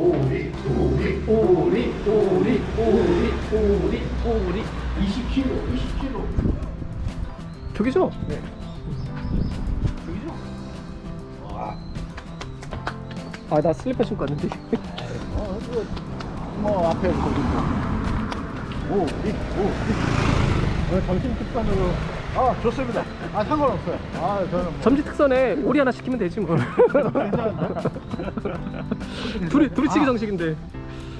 오리 오리 오리 오리 오리 오리 오리. 20kg 20kg 저기죠? 네. 저기죠? 아 나 슬리퍼 신고 왔는데. 아, 어, 그거 뭐 앞에 저기 뭐. 오리 오리. 오늘 점심 특선으로. 아 좋습니다. 아 상관없어요. 아 저는 뭐 점지 특선에 오리 하나 시키면 되지 뭐. 괜찮은데? 둘이 둘이 치기 아. 정식인데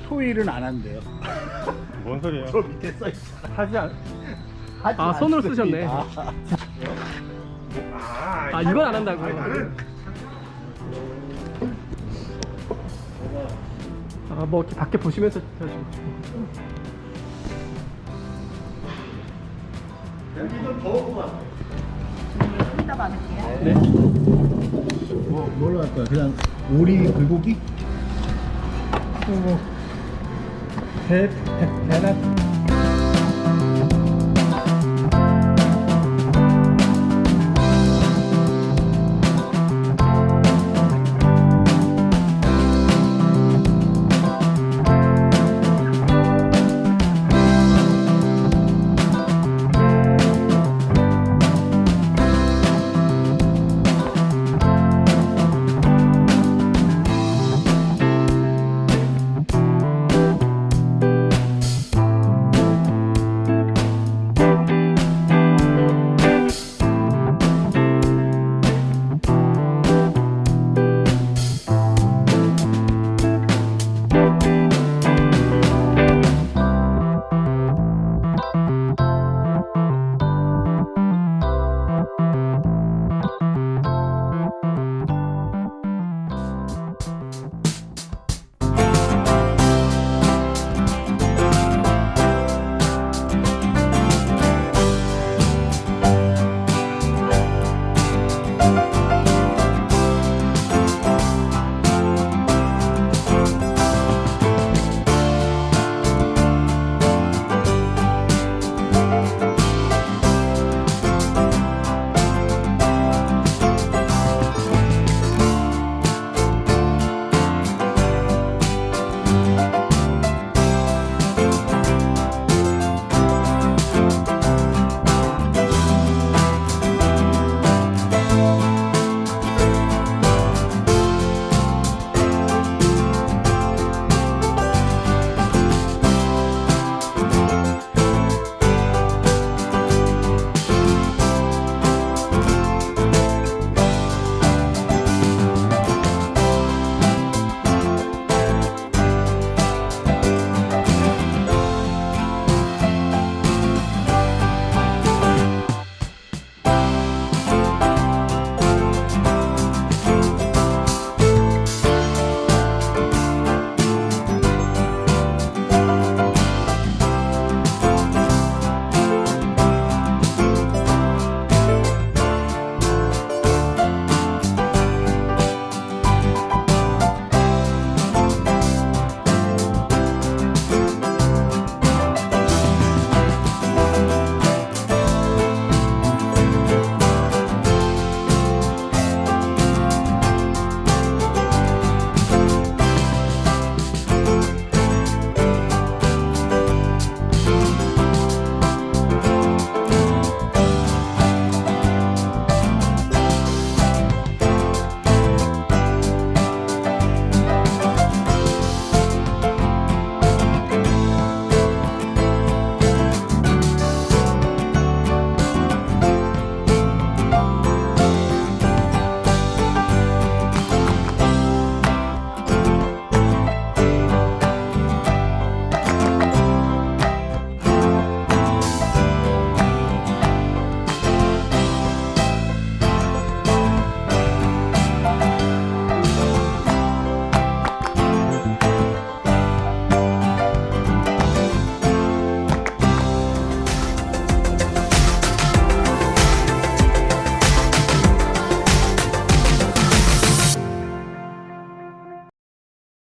토일은 안 한대요. 뭔 소리예요? 저 밑에 써 있잖아. 하지 않. 하지 아, 손으로. 쓰셨네. 아 이건 안 한다고 아뭐 이렇게 밖에 보시면서 하시고 여기는 더구만. 이따 받을게요. 네 뭐 뭘로 할 거야? 그냥 오리 불고기? Help, help, help.